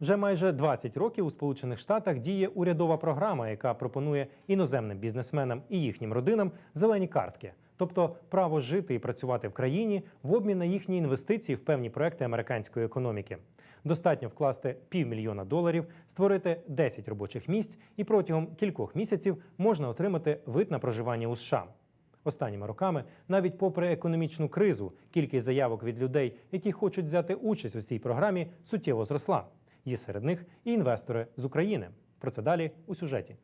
Вже майже 20 років у Сполучених Штатах діє урядова програма, яка пропонує іноземним бізнесменам і їхнім родинам зелені картки, тобто право жити і працювати в країні в обмін на їхні інвестиції в певні проекти американської економіки. Достатньо вкласти півмільйона доларів, створити 10 робочих місць, і протягом кількох місяців можна отримати вид на проживання у США. Останніми роками, навіть попри економічну кризу, кількість заявок від людей, які хочуть взяти участь у цій програмі, суттєво зросла. Є серед них і інвестори з України. Про це далі у сюжеті.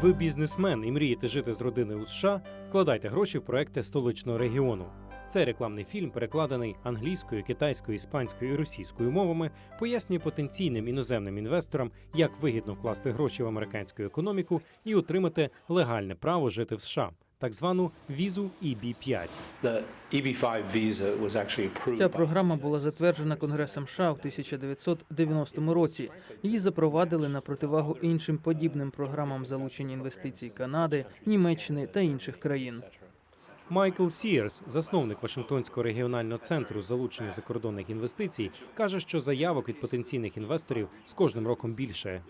Ви бізнесмен і мрієте жити з родиною у США? Вкладайте гроші в проекти столичного регіону. Цей рекламний фільм, перекладений англійською, китайською, іспанською і російською мовами, пояснює потенційним іноземним інвесторам, як вигідно вкласти гроші в американську економіку і отримати легальне право жити в США, так звану візу EB-5. The EB5 visa was actually approved Ця програма була затверджена Конгресом США у 1990 році. Її запровадили на противагу іншим подібним програмам залучення інвестицій Канади, Німеччини та інших країн. Майкл Сіерс, засновник Вашингтонського регіонального центру залучення закордонних інвестицій, каже, що заявок від потенційних інвесторів з кожним роком більше.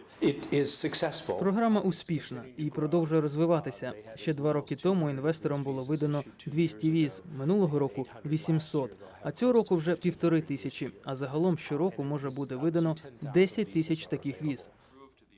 Програма успішна і продовжує розвиватися. Ще два роки тому інвесторам було видано 200 віз, минулого року 800, а цього року вже півтори тисячі. А загалом щороку може бути видано 10 тисяч таких віз.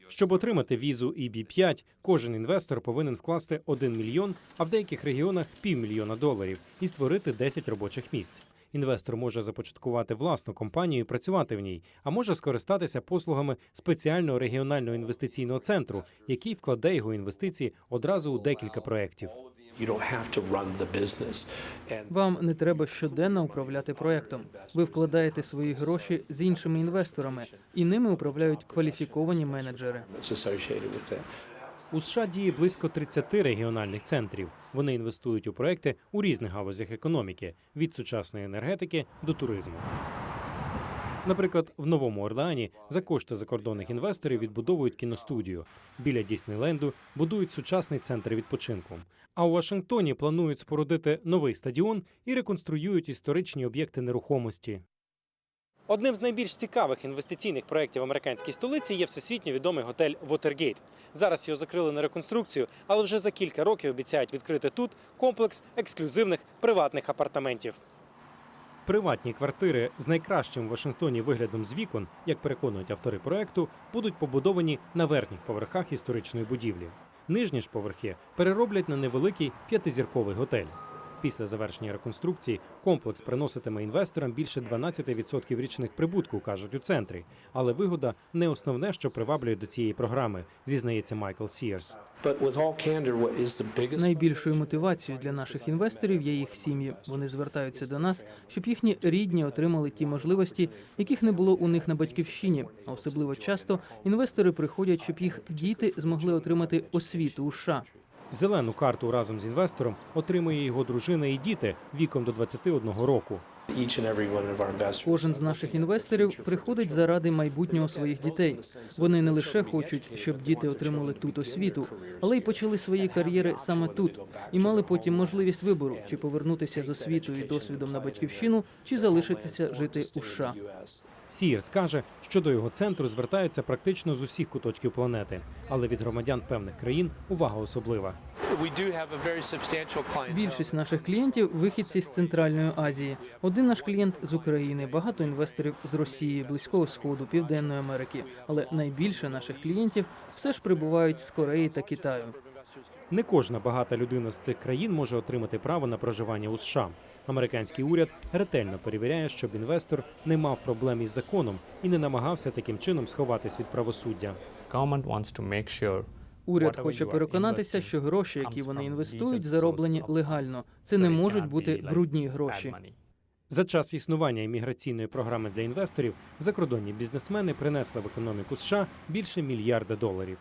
Щоб отримати візу EB-5, кожен інвестор повинен вкласти 1 мільйон, а в деяких регіонах півмільйона доларів і створити 10 робочих місць. Інвестор може започаткувати власну компанію і працювати в ній, а може скористатися послугами спеціального регіонального інвестиційного центру, який вкладе його інвестиції одразу у декілька проєктів. You don't have to run the business. And Вам не треба щоденно управляти проектом. Ви вкладаєте свої гроші з іншими інвесторами, і ними управляють кваліфіковані менеджери. У США діє близько 30 регіональних центрів. Вони інвестують у проекти у різних галузях економіки від сучасної енергетики до туризму. Наприклад, в Новому Орлеані за кошти закордонних інвесторів відбудовують кіностудію. Біля Діснейленду будують сучасний центр відпочинку. А у Вашингтоні планують спорудити новий стадіон і реконструюють історичні об'єкти нерухомості. Одним з найбільш цікавих інвестиційних проєктів американській столиці є всесвітньо відомий готель Вотергейт. Зараз його закрили на реконструкцію, але вже за кілька років обіцяють відкрити тут комплекс ексклюзивних приватних апартаментів. Приватні квартири з найкращим в Вашингтоні виглядом з вікон, як переконують автори проекту, будуть побудовані на верхніх поверхах історичної будівлі. Нижні ж поверхи перероблять на невеликий п'ятизірковий готель. Після завершення реконструкції комплекс приноситиме інвесторам більше 12% річних прибутку, кажуть у центрі. Але вигода не основне, що приваблює до цієї програми, зізнається Майкл biggest Найбільшою мотивацією для наших інвесторів є їх сім'ї. Вони звертаються до нас, щоб їхні рідні отримали ті можливості, яких не було у них на батьківщині. А особливо часто інвестори приходять, щоб їх діти змогли отримати освіту у США. Зелену карту разом з інвестором отримує його дружина і діти віком до 21 року. Кожен з наших інвесторів приходить заради майбутнього своїх дітей. Вони не лише хочуть, щоб діти отримали тут освіту, але й почали свої кар'єри саме тут і мали потім можливість вибору, чи повернутися з освітою і досвідом на батьківщину, чи залишитися жити у США. Сієрс каже, що до його центру звертаються практично з усіх куточків планети, але від громадян певних країн увага особлива. Більшість наших клієнтів вихідці з Центральної Азії. Один наш клієнт з України, багато інвесторів з Росії, Близького Сходу, Південної Америки. Але найбільше наших клієнтів все ж прибувають з Кореї та Китаю. Не кожна багата людина з цих країн може отримати право на проживання у США. Американський уряд ретельно перевіряє, щоб інвестор не мав проблем із законом і не намагався таким чином сховатись від правосуддя. Уряд хоче переконатися, що гроші, які вони інвестують, зароблені легально. Це не можуть бути брудні гроші. За час існування імміграційної програми для інвесторів закордонні бізнесмени принесли в економіку США більше мільярда доларів.